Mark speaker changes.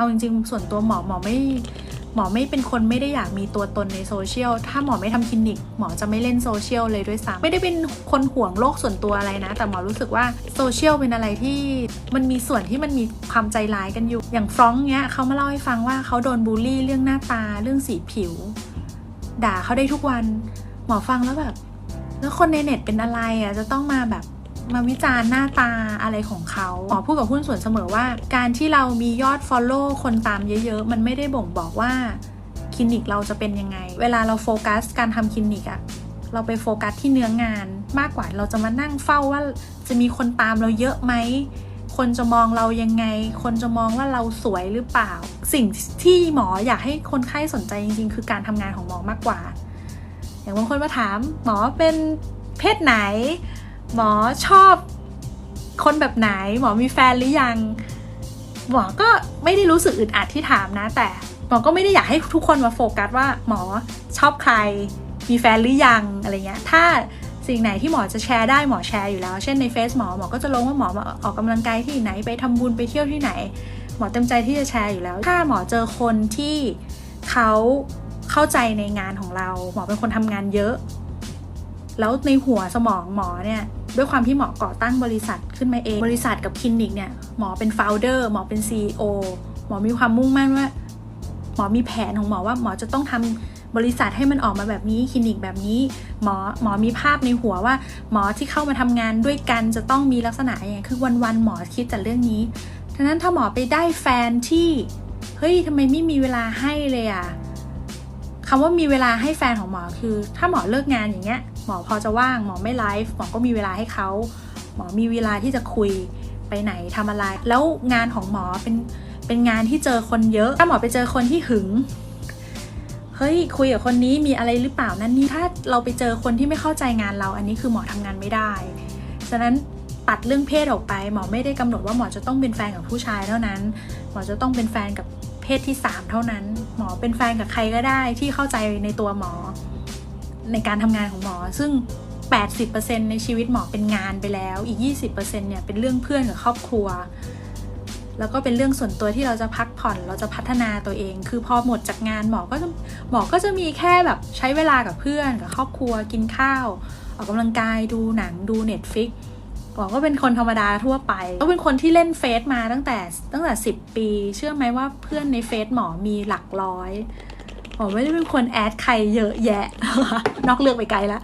Speaker 1: เอาจริงๆ ส่วนตัวหมอหมอไม่หมอไม่เป็นคนไม่ได้อยากมีตัวตนในโซเชียล ถ้าหมอไม่ทำคลินิก หมอจะไม่เล่นโซเชียลเลยด้วยซ้ำไม่ได้เป็นคนห่วงโลกส่วนตัวอะไรนะ แต่หมอรู้สึกว่าโซเชียลเป็นอะไรที่มันมีส่วนที่มันมีความใจร้ายกันอยู่ อย่างฟรองก์เนี้ยเขามาเล่าให้ฟังว่าเขาโดนบูลลี่เรื่องหน้าตาเรื่องสีผิว ด่าเขาได้ทุกวัน หมอฟังแล้วแบบ แล้วคนในเน็ตเป็นอะไรอะจะต้องมาแบบ มาวิจารณ์หน้าตาอะไรของเขาหมอพูดกับหุ้นส่วนเสมอว่า การที่เรามียอด Follow คนตามเยอะๆ มันไม่ได้บ่งบอกว่าคลินิกเราจะเป็นยังไง เวลาเราโฟกัสการทำคลินิกอะเราไปโฟกัสที่เนื้องานมากกว่าเราจะมานั่งเฝ้าว่าจะมีคนตามเราเยอะไหม คนจะมองเรายังไง คนจะมองว่าเราสวยหรือเปล่า สิ่งที่หมออยากให้คนไข้สนใจจริงๆ คือการทำงานของหมอมากกว่า อย่างบางคนมาถามหมอเป็นเพศไหน หมอชอบคนแบบไหน หมอมีแฟนหรือยัง หมอก็ไม่ได้รู้สึกอึดอัดที่ถามนะ แต่หมอก็ไม่ได้อยากให้ทุกคนมาโฟกัสว่าหมอชอบใคร มีแฟนหรือยังอะไรเงี้ย ถ้าสิ่งไหนที่หมอจะแชร์ได้หมอแชร์อยู่แล้ว เช่นในเฟซหมอหมอก็จะลงว่าหมอมาออกกำลังกายที่ไหนไปทำบุญไปเที่ยวที่ไหน หมอเต็มใจที่จะแชร์อยู่แล้ว ถ้าหมอเจอคนที่เขาเข้าใจในงานของเรา หมอเป็นคนทำงานเยอะ แล้วในหัวสมองหมอเนี่ย ด้วยความที่หมอก่อตั้งบริษัทขึ้นมาเอง บริษัทกับคลินิกเนี่ยหมอเป็นโฟลเดอร์หมอเป็น CEO หมอมีความมุ่งมั่นว่า หมอมีแผนของหมอว่าหมอจะต้องทำบริษัทให้มันออกมาแบบนี้คลินิกแบบนี้หมอหมอมีภาพในหัวว่า หมอที่เข้ามาทำงานด้วยกันจะต้องมีลักษณะยังไงคือวันๆหมอคิดแต่เรื่องนี้ฉะนั้นถ้าหมอไปได้แฟนที่เฮ้ยทำไมไม่มีเวลาให้เลยอะคำว่ามีเวลาให้แฟนของหมอคือ ถ้าหมอเลิกงานอย่างเงี้ย หมอพอจะว่างหมอไม่ไลฟ์หมอก็มีเวลาให้เขาหมอมีเวลาที่จะคุยไปไหนทำอะไร แล้วงานของหมอเป็นเป็นงานที่เจอคนเยอะ ถ้าหมอไปเจอคนที่หึงเฮ้ยคุยกับคนนี้มีอะไรหรือเปล่านั่นนี่ถ้าเราไปเจอคนที่ไม่เข้าใจงานเรา อันนี้คือหมอทำงานไม่ได้ ฉะนั้นตัดเรื่องเพศออกไป หมอไม่ได้กำหนดว่าหมอจะต้องเป็นแฟนกับผู้ชายเท่านั้น หมอจะต้องเป็นแฟนกับเพศที่ 3 เท่านั้น หมอเป็นแฟนกับใครก็ได้ที่เข้าใจในตัวหมอ ในการทำงานของหมอ ซึ่ง 80%ในชีวิตหมอเป็นงานไปแล้ว อีก 20%เนี่ยเป็นเรื่องเพื่อนกับครอบครัว แล้วก็เป็นเรื่องส่วนตัวที่เราจะพักผ่อน เราจะพัฒนาตัวเอง คือพอหมดจากงานหมอก็จะหมอก็จะมีแค่แบบใช้เวลากับเพื่อนกับครอบครัวกินข้าว ออกกำลังกายดูหนังดูเน็ตฟิกหมอก็เป็นคนธรรมดาทั่วไป ก็เป็นคนที่เล่นเฟซมาตั้งแต่ตั้งแต่สิปี เชื่อไหมว่าเพื่อนในเฟซหมอมีหลักร้อย ผมอไม่ได้เป็นคนแอดใครเยอะแยะ นอกเรื่องไปไกลแล้ว